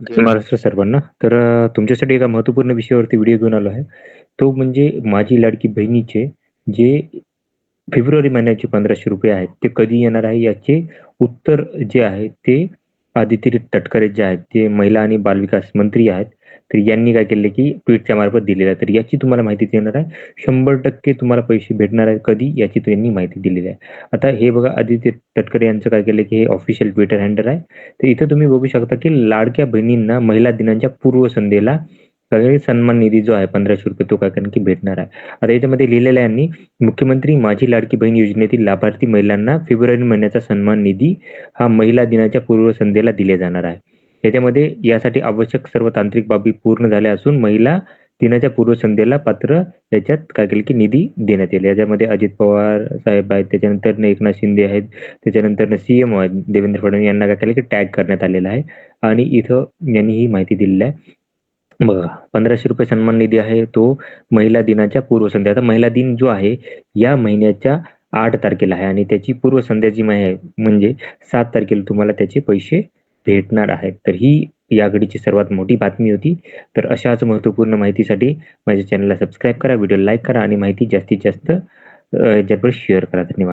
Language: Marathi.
म्हणजे महाराष्ट्र सर्वांना. तर अ, तुमच्यासाठी एका महत्त्वपूर्ण विषयावरती व्हिडिओ घेऊन आलो आहे. तो म्हणजे माझी लाडकी बहिणीचे जे फेब्रुवारी महिन्याचे ₹1500 आहेत, ते कधी येणार आहे याचे उत्तर जे आहे ते आदिती तटकरे जे आहेत, ते महिला आणि बालविकास मंत्री आहेत. तर यांनी काय केलं की ट्विटच्या मार्फत दिलेलं आहे. तर याची तुम्हाला माहिती देणार आहे. 100% तुम्हाला पैसे भेटणार आहे कधी याची त्यांनी माहिती दिलेली आहे. आता हे बघा आदित्य तटकरे यांचं काय केलं की हे ऑफिशियल ट्विटर हँडल आहे. तर इथं तुम्ही बघू शकता की लाडक्या बहिणींना महिला दिनाच्या पूर्वसंध्येला सगळे सन्मान निधी जो आहे ₹1500 तो काय कारण की भेटणार आहे. आता याच्यामध्ये लिहिलेलं आहे यांनी, मुख्यमंत्री माझी लाडकी बहीण योजनेतील लाभार्थी महिलांना फेब्रुवारी महिन्याचा सन्मान निधी हा महिला दिनाच्या पूर्वसंध्येला दिले जाणार आहे. याच्यामध्ये यासाठी आवश्यक सर्व तांत्रिक बाबी पूर्ण झाल्या असून महिला दिनाच्या पूर्वसंध्येला पात्र याच्यात काय केलं की निधी देण्यात येईल. याच्यामध्ये अजित पवार साहेब आहेत, त्याच्यानंतर एकनाथ शिंदे आहेत, त्याच्यानंतर सीएम आहेत देवेंद्र फडणवीस यांना काय केलं की टॅग करण्यात आलेला आहे आणि इथं यांनी ही माहिती दिलेली आहे. बघा ₹1500 सन्मान निधी आहे तो महिला दिनाच्या पूर्वसंध्या. आता महिला दिन जो आहे या महिन्याच्या आठ तारखेला आहे आणि त्याची पूर्वसंध्या जी आहे म्हणजे सात तारखेला तुम्हाला त्याचे पैसे भेटणार आहेत. तर ही या घडीची सर्वात मोठी बातमी होती. तर अशाच महत्त्वपूर्ण माहितीसाठी माझ्या चॅनलला सबस्क्राईब करा, व्हिडिओ लाईक करा आणि माहिती जास्तीत जास्त जगभर शेअर करा. धन्यवाद.